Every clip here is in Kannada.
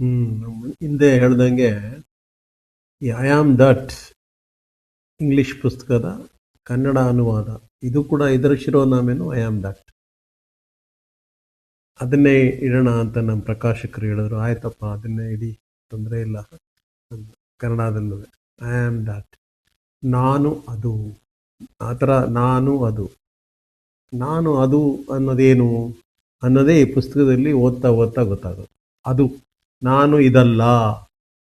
ಹ್ಮ್. ಹಿಂದೆ ಹೇಳ್ದಂಗೆ ಈ ಐ ಆಮ್ ದಟ್ ಇಂಗ್ಲಿಷ್ ಪುಸ್ತಕದ ಕನ್ನಡ ಅನುವಾದ. ಇದು ಕೂಡ ಇದರ ಶಿರೋನಾಮೇನು ಐ ಆಮ್ ದಟ್ ಅದನ್ನೇ ಇಡೋಣ ಅಂತ ನಮ್ಮ ಪ್ರಕಾಶಕರು ಹೇಳಿದ್ರು. ಆಯ್ತಪ್ಪ, ಅದನ್ನೇ ಇಡಿ, ತೊಂದರೆ ಇಲ್ಲ. ಕನ್ನಡದಲ್ಲೂ. ಐ ಆಮ್ ದಟ್ ನಾನು ಅದು. ಆ ಥರ ನಾನು ಅದು. ನಾನು ಅದು ಅನ್ನೋದೇನು ಅನ್ನೋದೇ ಈ ಪುಸ್ತಕದಲ್ಲಿ ಓದ್ತಾ ಓದ್ತಾ ಗೊತ್ತಾಗೋದು. ಅದು. ನಾನು ಇದಲ್ಲ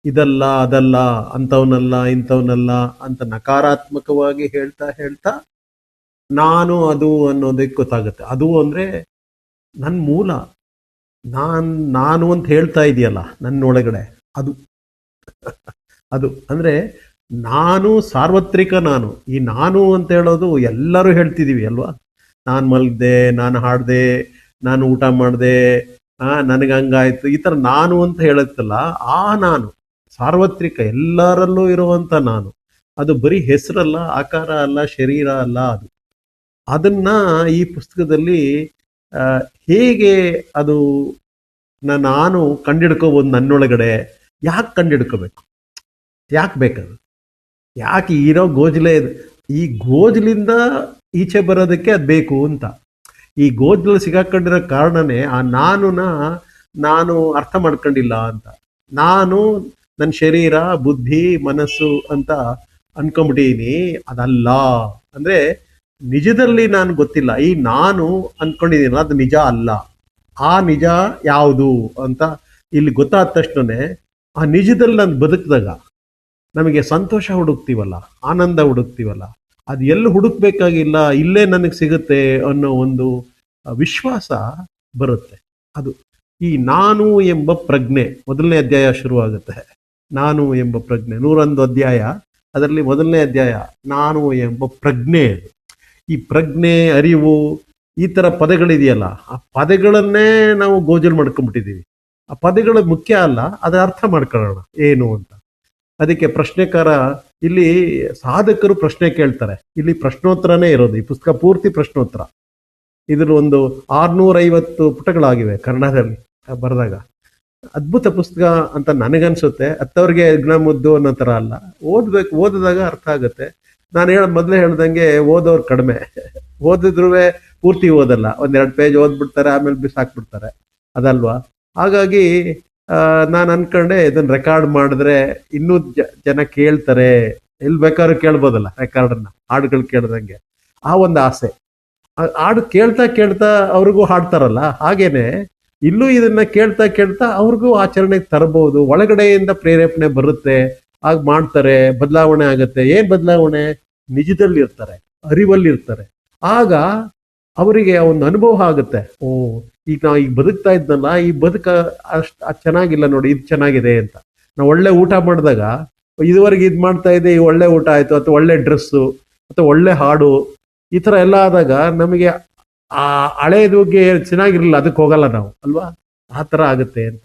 ಇದಲ್ಲ, ಅದಲ್ಲ, ಅಂಥವನಲ್ಲ, ಇಂಥವನಲ್ಲ ಅಂತ ನಕಾರಾತ್ಮಕವಾಗಿ ಹೇಳ್ತಾ ಹೇಳ್ತಾ ನಾನು ಅದು ಅನ್ನೋದಕ್ಕೆ ಗೊತ್ತಾಗುತ್ತೆ. ಅದು ಅಂದರೆ ನನ್ನ ಮೂಲ. ನಾನು ನಾನು ಅಂತ ಹೇಳ್ತಾ ಇದೆಯಲ್ಲ ನನ್ನೊಳಗಡೆ. ಅದು. ಅದು. ಅಂದರೆ ನಾನು ಸಾರ್ವತ್ರಿಕ ನಾನು. ಈ ನಾನು ಅಂತ ಹೇಳೋದು ಎಲ್ಲರೂ ಹೇಳ್ತಿದ್ದೀವಿ ಅಲ್ವಾ? ನಾನು ಮಲಗಿದೆ, ನಾನು ಹಾಡಿದೆ, ನಾನು ಊಟ ಮಾಡಿದೆ ನನಗೆ ಹಂಗಾಯ್ತು, ಈ ಥರ ನಾನು ಅಂತ ಹೇಳುತ್ತಲ್ಲ, ಆ ನಾನು, ಸಾರ್ವತ್ರಿಕ ಎಲ್ಲರಲ್ಲೂ ಇರುವಂಥ ನಾನು, ಅದು ಬರೀ ಹೆಸರಲ್ಲ, ಆಕಾರ ಅಲ್ಲ, ಶರೀರ ಅಲ್ಲ ಅದು. ಅದನ್ನ ಈ ಪುಸ್ತಕದಲ್ಲಿ ಹೇಗೆ ಅದು ನಾನು ಕಂಡಿಡ್ಕೋಬೋದು ನನ್ನೊಳಗಡೆ, ಯಾಕೆ ಕಂಡಿಡ್ಕೋಬೇಕು? ಯಾಕೆ ಬೇಕದು? ಯಾಕೆ ಇರೋ ಗೋಜಲೆ? ಈ ಗೋಜಲಿಂದ ಈಚೆ ಬರೋದಕ್ಕೆ ಅದು ಬೇಕು ಅಂತ. ಈ ಗೋದ್ಲು ಸಿಗಾಕೊಂಡಿರೋ ಕಾರಣನೇ ಆ ನಾನುನ ನಾನು ಅರ್ಥ ಮಾಡ್ಕೊಂಡಿಲ್ಲ ಅಂತ. ನಾನು ನನ್ನ ಶರೀರ, ಬುದ್ಧಿ, ಮನಸ್ಸು ಅಂತ ಅನ್ಕೊಂಬಿಟ್ಟಿನಿ ಅದಲ್ಲ. ಅಂದ್ರೆ ನಿಜದಲ್ಲಿ ನಾನು ಗೊತ್ತಿಲ್ಲ. ಈ ನಾನು ಅನ್ಕೊಂಡಿದ್ದೀನ ಅದು ನಿಜ ಅಲ್ಲ. ಆ ನಿಜ ಯಾವುದು ಅಂತ ಇಲ್ಲಿ ಗೊತ್ತಾದ ತಕ್ಷಣ ಆ ನಿಜದಲ್ಲಿ ನಾನು ಬದುಕಿದಾಗ ನಮಗೆ ಸಂತೋಷ ಹುಡುಕ್ತೀವಲ್ಲ, ಆನಂದ ಹುಡುಕ್ತೀವಲ್ಲ ಅದು ಎಲ್ಲಿ ಹುಡುಕ್ಬೇಕಾಗಿಲ್ಲ, ಇಲ್ಲೇ ನನಗೆ ಸಿಗುತ್ತೆ ಅನ್ನೋ ಒಂದು ವಿಶ್ವಾಸ ಬರುತ್ತೆ. ಅದು ಈ ನಾನು ಎಂಬ ಪ್ರಜ್ಞೆ ಮೊದಲನೇ ಅಧ್ಯಾಯ ಶುರುವಾಗುತ್ತೆ. ನಾನು ಎಂಬ ಪ್ರಜ್ಞೆ, ನೂರೊಂದು ಅಧ್ಯಾಯ, ಅದರಲ್ಲಿ ಮೊದಲನೇ ಅಧ್ಯಾಯ, ನಾನು ಎಂಬ ಪ್ರಜ್ಞೆ. ಈ ಪ್ರಜ್ಞೆ, ಅರಿವು, ಈ ಥರ ಪದಗಳಿದೆಯಲ್ಲ, ಆ ಪದಗಳನ್ನೇ ನಾವು ಗೋಜಲು ಮಾಡ್ಕೊಂಡ್ಬಿಟ್ಟಿದ್ದೀವಿ ಆ ಪದಗಳು ಮುಖ್ಯ ಅಲ್ಲ, ಅದರ ಅರ್ಥ ಮಾಡ್ಕೊಳ್ಳೋಣ. ಏನು ಅಂತ. ಅದಕ್ಕೆ ಪ್ರಶ್ನೆಕಾರ ಇಲ್ಲಿ ಸಾಧಕರು ಪ್ರಶ್ನೆ ಕೇಳ್ತಾರೆ. ಇಲ್ಲಿ ಪ್ರಶ್ನೋತ್ತರನೇ ಇರೋದು, ಈ ಪುಸ್ತಕ ಪೂರ್ತಿ ಪ್ರಶ್ನೋತ್ತರ. ಇದ್ರ ಒಂದು ಆರ್ನೂರ ಐವತ್ತು ಪುಟಗಳಾಗಿವೆ ಕನ್ನಡದಲ್ಲಿ ಬರೆದಾಗ. ಅದ್ಭುತ ಪುಸ್ತಕ ಅಂತ ನನಗನ್ಸುತ್ತೆ. ಅತ್ತವ್ರಿಗೆ ಜ್ಞ ಮುದ್ದು ಅನ್ನೋ ಥರ ಅಲ್ಲ. ಓದ್ಬೇಕು, ಓದಿದಾಗ ಅರ್ಥ ಆಗುತ್ತೆ. ನಾನು ಹೇಳ, ಮೊದಲೇ ಹೇಳ್ದಂಗೆ ಓದೋರು ಕಡಿಮೆ. ಓದಿದ್ರು ಪೂರ್ತಿ ಓದಲ್ಲ. ಒಂದೆರಡು ಪೇಜ್ ಓದ್ಬಿಡ್ತಾರೆ, ಆಮೇಲೆ ಬಿಸಾಕ್ಬಿಡ್ತಾರೆ. ಅದಲ್ವಾ? ಹಾಗಾಗಿ ನಾನು ಅನ್ಕೊಂಡೆ ಇದನ್ನ ರೆಕಾರ್ಡ್ ಮಾಡಿದ್ರೆ ಇನ್ನೂ ಜನ ಕೇಳ್ತಾರೆ. ಎಲ್ಲಿ ಬೇಕಾದ್ರೂ ಕೇಳ್ಬೋದಲ್ಲ ರೆಕಾರ್ಡನ್ನ ಹಾಡುಗಳು ಕೇಳ್ದಂಗೆ. ಆ ಒಂದು ಆಸೆ. ಹಾಡು ಕೇಳ್ತಾ ಕೇಳ್ತಾ ಅವ್ರಿಗೂ ಹಾಡ್ತಾರಲ್ಲ, ಹಾಗೇನೆ ಇಲ್ಲೂ ಇದನ್ನ ಕೇಳ್ತಾ ಕೇಳ್ತಾ ಅವ್ರಿಗೂ ಆಚರಣೆಗೆ ತರಬಹುದು ಒಳಗಡೆಯಿಂದ ಪ್ರೇರೇಪಣೆ ಬರುತ್ತೆ ಆಗ ಮಾಡ್ತಾರೆ, ಬದಲಾವಣೆ ಆಗುತ್ತೆ. ಏನ್ ಬದಲಾವಣೆ? ನಿಜದಲ್ಲಿ ಇರ್ತಾರೆ, ಅರಿವಲ್ಲಿ ಇರ್ತಾರೆ. ಆಗ ಅವರಿಗೆ ಒಂದು ಅನುಭವ ಆಗುತ್ತೆ. ಓ ಈಗ ನಾವು ಈಗ ಬದುಕ್ತಾ ಇದ್ನಲ್ಲ ಈ ಬದುಕ ಅಷ್ಟು ಅದು ಚೆನ್ನಾಗಿಲ್ಲ ನೋಡಿ, ಇದು ಚೆನ್ನಾಗಿದೆ ಅಂತ. ನಾವು ಒಳ್ಳೆ ಊಟ ಮಾಡಿದಾಗ, ಇದುವರೆಗೆ ಇದು ಮಾಡ್ತಾ ಇದೆ ಈ ಒಳ್ಳೆ ಊಟ ಆಯ್ತು, ಅಥವಾ ಒಳ್ಳೆ ಡ್ರೆಸ್ಸು ಅಥವಾ ಒಳ್ಳೆ ಹಾಡು, ಈ ಥರ ಎಲ್ಲ ಆದಾಗ ನಮಗೆ ಆ ಹಳೇದುಗೆ ಚೆನ್ನಾಗಿರಲಿಲ್ಲ, ಅದಕ್ಕೆ ಹೋಗಲ್ಲ ನಾವು, ಅಲ್ವಾ? ಆ ಥರ ಆಗುತ್ತೆ ಅಂತ.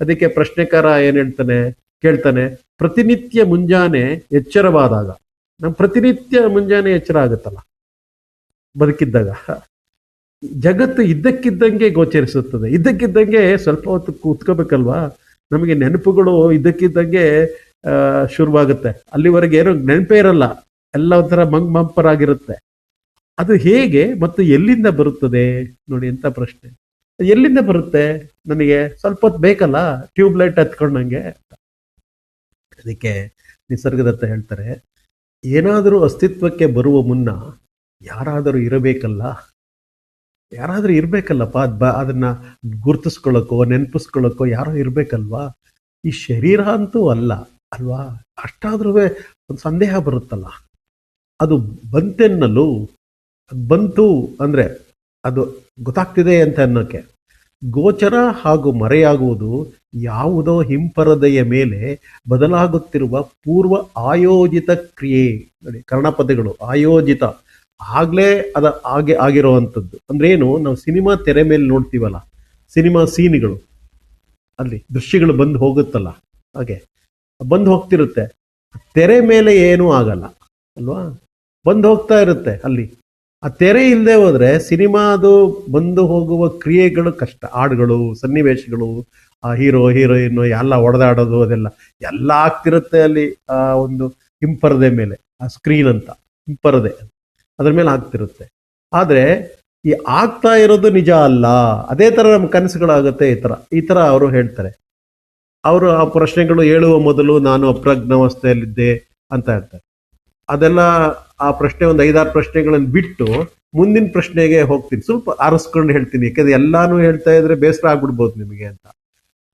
ಅದಕ್ಕೆ ಪ್ರಶ್ನೆಕಾರ ಏನು ಹೇಳ್ತಾನೆ, ಕೇಳ್ತಾನೆ, ಪ್ರತಿನಿತ್ಯ ಮುಂಜಾನೆ ಎಚ್ಚರವಾದಾಗ ನಮ್ಮ ಪ್ರತಿನಿತ್ಯ ಮುಂಜಾನೆ ಎಚ್ಚರ ಆಗುತ್ತಲ್ಲ, ಬದುಕಿದ್ದಾಗ. ಜಗತ್ತು ಇದ್ದಕ್ಕಿದ್ದಂಗೆ ಗೋಚರಿಸುತ್ತದೆ. ಇದ್ದಕ್ಕಿದ್ದಂಗೆ ಸ್ವಲ್ಪ ಹೊತ್ತು ಕೂತ್ಕೋಬೇಕಲ್ವಾ? ನಮಗೆ ನೆನಪುಗಳು ಇದ್ದಕ್ಕಿದ್ದಂಗೆ ಶುರುವಾಗುತ್ತೆ. ಅಲ್ಲಿವರೆಗೆ ಏನೋ ನೆನಪೇ ಇರಲ್ಲ. ಎಲ್ಲ ಒಂಥರ ಮಂಗ್ ಮಂಪರಾಗಿರುತ್ತೆ. ಅದು ಹೇಗೆ ಮತ್ತು ಎಲ್ಲಿಂದ ಬರುತ್ತದೆ? ನೋಡಿ ಅಂತ ಪ್ರಶ್ನೆ. ಎಲ್ಲಿಂದ ಬರುತ್ತೆ? ನನಗೆ ಸ್ವಲ್ಪ ಹೊತ್ತು ಬೇಕಲ್ಲ? ಟ್ಯೂಬ್ಲೈಟ್ ಹತ್ಕೊಂಡಂಗೆ. ಅದಕ್ಕೆ ನಿಸರ್ಗದತ್ತ ಹೇಳ್ತಾರೆ, ಏನಾದರೂ ಅಸ್ತಿತ್ವಕ್ಕೆ ಬರುವ ಮುನ್ನ ಯಾರಾದರೂ ಇರಬೇಕಲ್ಲ? ಯಾರಾದರೂ ಇರಬೇಕಲ್ಲಪ್ಪ, ಅದು ಬ ಅದನ್ನು ಗುರ್ತಿಸ್ಕೊಳ್ಳೋಕ್ಕೋ ನೆನಪಿಸ್ಕೊಳ್ಳೋಕ್ಕೋ ಯಾರೋ ಇರಬೇಕಲ್ವಾ? ಈ ಶರೀರ ಅಂತೂ ಅಲ್ಲ, ಅಲ್ವಾ? ಅಷ್ಟಾದ್ರೂ ಒಂದು ಸಂದೇಹ ಬರುತ್ತಲ್ಲ. ಅದು ಬಂತೆನ್ನಲು ಬಂತು ಅಂದರೆ ಅದು ಗೊತ್ತಾಗ್ತಿದೆ ಅಂತ ಅನ್ನೋಕ್ಕೆ ಗೋಚರ ಹಾಗೂ ಮರೆಯಾಗುವುದು ಯಾವುದೋ ಹಿಂಪರದೆಯ ಮೇಲೆ ಬದಲಾಗುತ್ತಿರುವ ಪೂರ್ವ ಆಯೋಜಿತ ಕ್ರಿಯೆ. ನೋಡಿ ಕನ್ನಡ ಪದಗಳು ಆಯೋಜಿತ. ಆಗ್ಲೇ ಅದ ಹಾಗೆ ಆಗಿರುವಂಥದ್ದು. ಅಂದ್ರೆ ಏನು, ನಾವು ಸಿನಿಮಾ ತೆರೆ ಮೇಲೆ ನೋಡ್ತೀವಲ್ಲ, ಸಿನಿಮಾ ಸೀನ್ಗಳು, ಅಲ್ಲಿ ದೃಶ್ಯಗಳು ಬಂದು ಹೋಗುತ್ತಲ್ಲ, ಹಾಗೆ ಬಂದು ಹೋಗ್ತಿರುತ್ತೆ. ತೆರೆ ಮೇಲೆ ಏನೂ ಆಗಲ್ಲ, ಅಲ್ವಾ? ಬಂದು ಹೋಗ್ತಾ ಇರುತ್ತೆ ಅಲ್ಲಿ. ಆ ತೆರೆ ಇಲ್ಲದೆ ಹೋದ್ರೆ ಸಿನಿಮಾದು ಬಂದು ಹೋಗುವ ಕ್ರಿಯೆಗಳು ಕಷ್ಟ. ಹಾಡುಗಳು, ಸನ್ನಿವೇಶಗಳು, ಆ ಹೀರೋ, ಹೀರೋಯಿನ್, ಎಲ್ಲ ಒಡೆದಾಡೋದು, ಅದೆಲ್ಲ, ಎಲ್ಲ ಆಗ್ತಿರುತ್ತೆ ಅಲ್ಲಿ, ಆ ಒಂದು ಹಿಂಪರದೆ ಮೇಲೆ, ಆ ಸ್ಕ್ರೀನ್ ಅಂತ, ಹಿಂಪರದೆ ಅದ್ರ ಮೇಲೆ ಆಗ್ತಿರುತ್ತೆ. ಆದರೆ ಈ ಆಗ್ತಾ ಇರೋದು ನಿಜ ಅಲ್ಲ. ಅದೇ ಥರ ನಮ್ಮ ಕನಸುಗಳಾಗುತ್ತೆ ಈ ತರ. ಈ ತರ ಅವರು ಹೇಳ್ತಾರೆ. ಅವರು ಆ ಪ್ರಶ್ನೆಗಳು ಹೇಳುವ ಮೊದಲು ನಾನು ಅಪ್ರಜ್ಞಾವಸ್ಥೆಯಲ್ಲಿದ್ದೆ ಅಂತ ಹೇಳ್ತಾರೆ. ಅದೆಲ್ಲ ಆ ಪ್ರಶ್ನೆ ಒಂದು ಐದಾರು ಪ್ರಶ್ನೆಗಳನ್ನು ಬಿಟ್ಟು ಮುಂದಿನ ಪ್ರಶ್ನೆಗೆ ಹೋಗ್ತೀನಿ. ಸ್ವಲ್ಪ ಆರಿಸ್ಕೊಂಡು ಹೇಳ್ತೀನಿ. ಯಾಕಂದ್ರೆ ಎಲ್ಲಾನು ಹೇಳ್ತಾ ಇದ್ರೆ ಬೇಸರ ಆಗ್ಬಿಡ್ಬೋದು ನಿಮಗೆ ಅಂತ.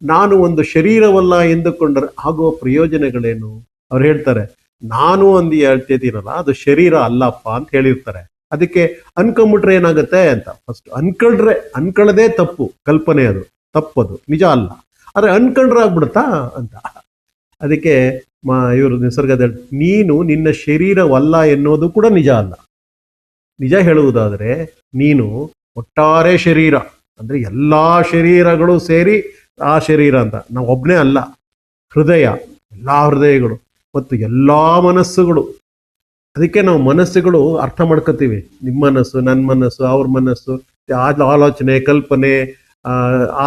ನಾನು ಒಂದು ಶರೀರವಲ್ಲ ಎಂದುಕೊಂಡರೆ ಆಗುವ ಪ್ರಯೋಜನಗಳೇನು? ಅವ್ರು ಹೇಳ್ತಾರೆ ನಾನು ಒಂದು ಹೇಳ್ತಿದ್ದೀನಲ್ಲ ಅದು ಶರೀರ ಅಲ್ಲಪ್ಪ ಅಂತ ಹೇಳಿರ್ತಾರೆ. ಅದಕ್ಕೆ ಅನ್ಕೊಂಬಿಟ್ರೆ ಏನಾಗುತ್ತೆ ಅಂತ ಫಸ್ಟ್ ಅನ್ಕೊಳ್ರೆ ಅನ್ಕೊಳ್ಳೋದೇ ತಪ್ಪು ಕಲ್ಪನೆ ಅದು, ತಪ್ಪದು, ನಿಜ ಅಲ್ಲ. ಆದ್ರೆ ಅನ್ಕೊಂಡ್ರೆ ಆಗ್ಬಿಡುತ್ತಾ ಅಂತ. ಅದಕ್ಕೆ ಮಾ, ಇವರು ನಿಸರ್ಗದ, ನೀನು ನಿನ್ನ ಶರೀರವಲ್ಲ ಎನ್ನುವುದು ಕೂಡ ನಿಜ ಅಲ್ಲ. ನಿಜ ಹೇಳುವುದಾದರೆ, ನೀನು ಒಟ್ಟಾರೆ ಶರೀರ, ಅಂದ್ರೆ ಎಲ್ಲಾ ಶರೀರಗಳು ಸೇರಿ ಆ ಶರೀರ ಅಂತ. ನಾವು ಒಬ್ಬನೇ ಅಲ್ಲ, ಹೃದಯ, ಎಲ್ಲಾ ಹೃದಯಗಳು. ಮತ್ತು ಎಲ್ಲ ಮನಸ್ಸುಗಳು. ಅದಕ್ಕೆ ನಾವು ಮನಸ್ಸುಗಳು ಅರ್ಥ ಮಾಡ್ಕೋತೀವಿ. ನಿಮ್ಮ ಮನಸ್ಸು ನನ್ನ ಮನಸ್ಸು, ಅವ್ರ ಮನಸ್ಸು ಆಲೋಚನೆ, ಕಲ್ಪನೆ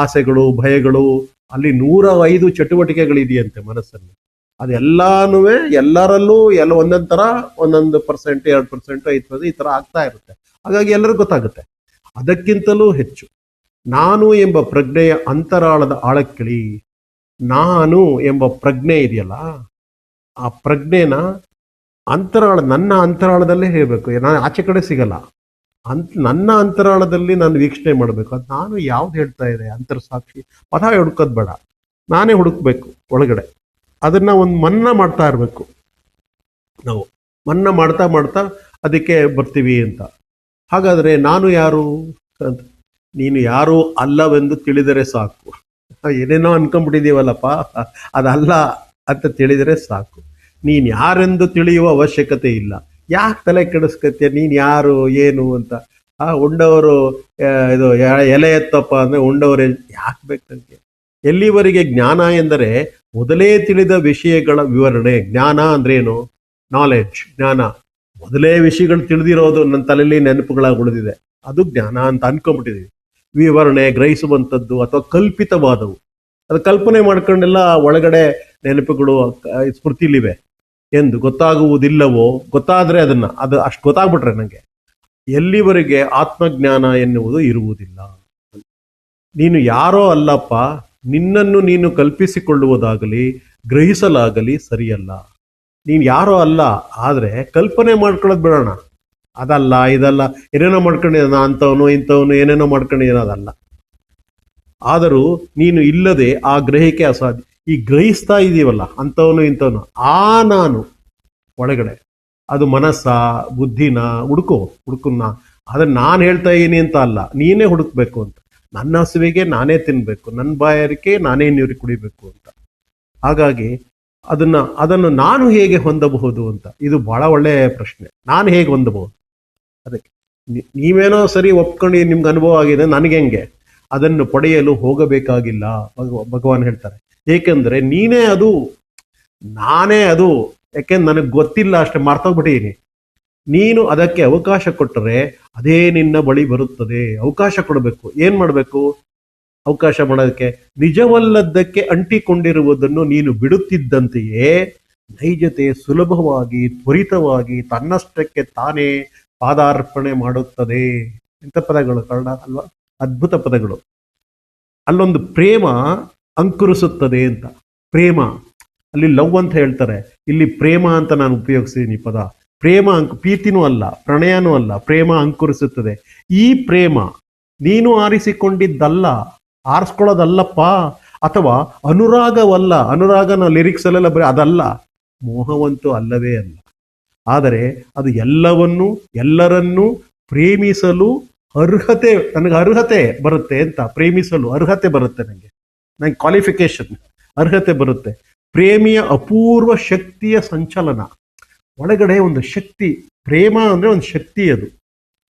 ಆಸೆಗಳು, ಭಯಗಳು, ಅಲ್ಲಿ ನೂರ ಐದು ಚಟುವಟಿಕೆಗಳಿದೆಯಂತೆ ಮನಸ್ಸಲ್ಲಿ. ಅದೆಲ್ಲಾನು ಎಲ್ಲರಲ್ಲೂ ಎಲ್ಲ ಒಂದೊಂದು ಥರ ಒಂದೊಂದು ಪರ್ಸೆಂಟ್ ಎರಡು ಪರ್ಸೆಂಟ್ ಐದು ಪರ್ಸೆಂಟ್ ಈ ಥರ ಆಗ್ತಾ ಇರುತ್ತೆ. ಹಾಗಾಗಿ ಎಲ್ಲರಿಗೂ ಗೊತ್ತಾಗುತ್ತೆ. ಅದಕ್ಕಿಂತಲೂ ಹೆಚ್ಚು. ನಾನು ಎಂಬ ಪ್ರಜ್ಞೆಯ ಅಂತರಾಳದ ಆಳಕ್ಕಿಳಿ. ನಾನು ಎಂಬ ಪ್ರಜ್ಞೆ ಇದೆಯಲ್ಲ? ಆ ಪ್ರಜ್ಞೆನ ಅಂತರಾಳ, ನನ್ನ ಅಂತರಾಳದಲ್ಲೇ ಹೇಳಬೇಕು. ನಾನು ಆಚೆ ಕಡೆ ಸಿಗಲ್ಲ. ಅಂತ, ನನ್ನ ಅಂತರಾಳದಲ್ಲಿ ನಾನು ವೀಕ್ಷಣೆ ಮಾಡಬೇಕು. ಅದು ನಾನು ಯಾವ್ದು ಹೇಳ್ತಾ ಇದೆ ಅಂತರ್ಸಾಕ್ಷಿ. ಪದ ಹುಡುಕೋದು ಬೇಡ. ನಾನೇ ಹುಡುಕ್ಬೇಕು ಒಳಗಡೆ. ಅದನ್ನ ಒಂದು ಮನ್ನ ಮಾಡ್ತಾ ಇರಬೇಕು. ನಾವು ಮನ್ನ ಮಾಡ್ತಾ ಮಾಡ್ತಾ ಅದಕ್ಕೆ ಬರ್ತೀವಿ ಅಂತ. ಹಾಗಾದ್ರೆ ನಾನು ಯಾರು? ಅಂತ. ನೀನು ಯಾರು ಅಲ್ಲವೆಂದು ತಿಳಿದರೆ ಸಾಕು. ಏನೇನೋ ಅನ್ಕೊಂಡ್ಬಿಟ್ಟಿದ್ದೀವಲ್ಲಪ್ಪ. ಅದಲ್ಲ. ಅಂತ ತಿಳಿದರೆ ಸಾಕು. ನೀನು ಯಾರೆಂದು ತಿಳಿಯುವ ಅವಶ್ಯಕತೆ ಇಲ್ಲ. ಯಾಕೆ ತಲೆ ಕೆಡಿಸ್ಕತ್ಯ? ನೀನು ಯಾರು? ಏನು ಅಂತ. ಆ ಉಂಡವರು ಇದು ಎಲೆ ಎತ್ತಪ್ಪ ಅಂದ್ರೆ ಉಂಡವರು ಯಾಕೆ ಬೇಕು ಎಲ್ಲಿವರೆಗೆ ಜ್ಞಾನ ಎಂದರೆ ಮೊದಲೇ ತಿಳಿದ ವಿಷಯಗಳ ವಿವರಣೆ. ಜ್ಞಾನ ಅಂದ್ರೇನು ನಾಲೆಡ್ಜ್ ಜ್ಞಾನ. ಮೊದಲೇ ವಿಷಯಗಳು ತಿಳಿದಿರೋದು ನನ್ನ ತಲೆಯಲ್ಲಿ ನೆನಪುಗಳಾಗಿ ಉಳಿದಿದೆ ಅದು ಜ್ಞಾನ ಅಂತ ಅನ್ಕೊಂಡ್ಬಿಟ್ಟಿದೀವಿ. ವಿವರಣೆ, ಗ್ರಹಿಸುವಂಥದ್ದು ಅಥವಾ ಕಲ್ಪಿತವಾದವು. ಅದು ಕಲ್ಪನೆ ಮಾಡ್ಕೊಂಡೆಲ್ಲ ಒಳಗಡೆ ನೆನಪುಗಳು ಸ್ಮೃತಿಲಿವೆ ಎಂದು ಗೊತ್ತಾಗುವುದಿಲ್ಲವೋ? ಗೊತ್ತಾದರೆ ಅದನ್ನ, ಅದು ಅಷ್ಟು ಗೊತ್ತಾಗ್ಬಿಟ್ರೆ ನನಗೆ ಎಲ್ಲಿವರೆಗೆ ಆತ್ಮಜ್ಞಾನ ಎನ್ನುವುದು ಇರುವುದಿಲ್ಲ. ನೀನು ಯಾರೋ ಅಲ್ಲಪ್ಪ, ನಿನ್ನನ್ನು ನೀನು ಕಲ್ಪಿಸಿಕೊಳ್ಳುವುದಾಗಲಿ, ಗ್ರಹಿಸಲಾಗಲಿ ಸರಿಯಲ್ಲ. ನೀನು ಯಾರೋ ಅಲ್ಲ, ಆದರೆ ಕಲ್ಪನೆ ಮಾಡ್ಕೊಳ್ಳೋದು ಬಿಡೋಣ. ಅದಲ್ಲ, ಇದಲ್ಲ, ಏನೇನೋ ಮಾಡ್ಕೊಂಡಿದ್ದಾನ ಅಂಥವನು ಇಂಥವನು, ಏನೇನೋ ಮಾಡ್ಕೊಂಡಿದ್ದಾನ ಅದಲ್ಲ ಆದರೂ ನೀನು ಇಲ್ಲದೆ ಆ ಗ್ರಹಿಕೆ ಅಸಾಧ್ಯ. ಈ ಗ್ರಹಿಸ್ತಾ ಇದೀವಲ್ಲ ಅಂಥವನು ಇಂಥವನು. ಆ ನಾನು ಒಳಗಡೆ ಅದು ಮನಸ್ಸ, ಬುದ್ಧಿನ ಹುಡುಕು, ಹುಡುಕನ್ನ. ಅದನ್ನ ನಾನು ಹೇಳ್ತಾ ಇದ್ದೀನಿ ಅಂತ ಅಲ್ಲ, ನೀನೇ ಹುಡುಕ್ಬೇಕು ಅಂತ. ನನ್ನ ಹಸುವಿಗೆ ನಾನೇ ತಿನ್ನಬೇಕು ನನ್ನ ಬಾಯಾರಿಕೆ ನಾನೇ ನೀರು ಕುಡಿಬೇಕು ಅಂತ. ಹಾಗಾಗಿ ಅದನ್ನ, ಅದನ್ನು ನಾನು ಹೇಗೆ ಹೊಂದಬಹುದು ಅಂತ. ಇದು ಬಹಳ ಒಳ್ಳೆಯ ಪ್ರಶ್ನೆ. ನಾನು ಹೇಗೆ ಹೊಂದಬಹುದು? ಅದಕ್ಕೆ ನೀವೇನೋ ಸರಿ ಒಪ್ಕೊಂಡು ನಿಮ್ಗೆ ಅನುಭವ ಆಗಿದೆ, ನನಗೆ ಹೆಂಗೆ? ಅದನ್ನು ಪಡೆಯಲು ಹೋಗಬೇಕಾಗಿಲ್ಲ ಭಗವ- ಭಗವಾನ್ ಹೇಳ್ತಾರೆ. ಏಕೆಂದ್ರೆ ನೀನೇ ಅದು, ನಾನೇ ಅದು ಯಾಕೆಂದ್ರೆ ನನಗೆ ಗೊತ್ತಿಲ್ಲ ಅಷ್ಟೇ ಮರ್ತೋಗ್ಬಿಟ್ಟಿದ್ದೀನಿ ನೀನು ಅದಕ್ಕೆ ಅವಕಾಶ ಕೊಟ್ಟರೆ ಅದೇ ನಿನ್ನ ಬಳಿ ಬರುತ್ತದೆ, ಅವಕಾಶ ಕೊಡಬೇಕು. ಏನು ಮಾಡಬೇಕು? ಅವಕಾಶ ಮಾಡೋದಕ್ಕೆ, ನಿಜವಲ್ಲದ್ದಕ್ಕೆ ಅಂಟಿಕೊಂಡಿರುವುದನ್ನು ನೀನು ಬಿಡುತ್ತಿದ್ದಂತೆಯೇ ನೈಜತೆ ಸುಲಭವಾಗಿ, ತ್ವರಿತವಾಗಿ ತನ್ನಷ್ಟಕ್ಕೆ ತಾನೇ ಪಾದಾರ್ಪಣೆ ಮಾಡುತ್ತದೆ. ಇಂಥ ಪದಗಳು ಕನ್ನಡ ಅಲ್ವಾ? ಅದ್ಭುತ ಪದಗಳು. ಅಲ್ಲೊಂದು ಪ್ರೇಮ ಅಂಕುರಿಸುತ್ತದೆ ಅಂತ. ಪ್ರೇಮ. ಅಲ್ಲಿ ಲವ್ ಅಂತ ಹೇಳ್ತಾರೆ. ಇಲ್ಲಿ ಪ್ರೇಮ ಅಂತ ನಾನು ಉಪಯೋಗಿಸಿದ್ದೀನಿ ಪದ. ಪ್ರೇಮ ಅಂಕ್, ಪ್ರೀತಿನೂ ಅಲ್ಲ, ಪ್ರಣಯನೂ ಅಲ್ಲ, ಪ್ರೇಮ ಅಂಕುರಿಸುತ್ತದೆ. ಈ ಪ್ರೇಮ ನೀನು ಆರಿಸಿಕೊಂಡಿದ್ದಲ್ಲ, ಆರಿಸ್ಕೊಳ್ಳೋದಲ್ಲಪ್ಪ, ಅಥವಾ ಅನುರಾಗವಲ್ಲ, ಅನುರಾಗನ ಲಿರಿಕ್ಸ್ ಅಲ್ಲೆಲ್ಲ ಬರೀ ಅದಲ್ಲ, ಮೋಹವಂತೂ ಅಲ್ಲವೇ ಅಲ್ಲ. ಆದರೆ ಅದು ಎಲ್ಲವನ್ನೂ, ಎಲ್ಲರನ್ನೂ ಪ್ರೇಮಿಸಲು ಅರ್ಹತೆ, ನನಗೆ ಅರ್ಹತೆ ಬರುತ್ತೆ ಅಂತ, ಪ್ರೇಮಿಸಲು ಅರ್ಹತೆ ಬರುತ್ತೆ ನನಗೆ ನಂಗೆ ಕ್ವಾಲಿಫಿಕೇಶನ್ ಅರ್ಹತೆ ಬರುತ್ತೆ. ಪ್ರೇಮಿಯ ಅಪೂರ್ವ ಶಕ್ತಿಯ ಸಂಚಲನ. ಒಳಗಡೆ ಒಂದು ಶಕ್ತಿ, ಪ್ರೇಮ ಅಂದರೆ ಒಂದು ಶಕ್ತಿ ಅದು.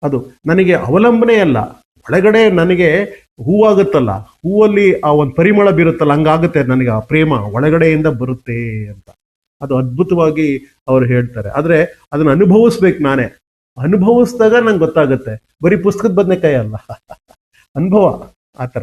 ಅದು ನನಗೆ ಅವಲಂಬನೆ ಅಲ್ಲ. ಒಳಗಡೆ ನನಗೆ ಹೂವಾಗುತ್ತಲ್ಲ. ಹೂವಲ್ಲಿ ಆ ಒಂದು ಪರಿಮಳ ಬೀರುತ್ತಲ್ಲ, ಹಂಗಾಗುತ್ತೆ ನನಗೆ ಆ ಪ್ರೇಮ. ಒಳಗಡೆಯಿಂದ ಬರುತ್ತೆ ಅಂತ. ಅದು ಅದ್ಭುತವಾಗಿ ಅವರು ಹೇಳ್ತಾರೆ. ಆದರೆ ಅದನ್ನು ಅನುಭವಿಸ್ಬೇಕು ನಾನೇ. ಅನುಭವಿಸಿದಾಗ ನಂಗೆ ಗೊತ್ತಾಗುತ್ತೆ. ಬರೀ ಪುಸ್ತಕದ ಬದನೆಕಾಯಿ ಅಲ್ಲ. ಅನುಭವ, ಆ ಥರ.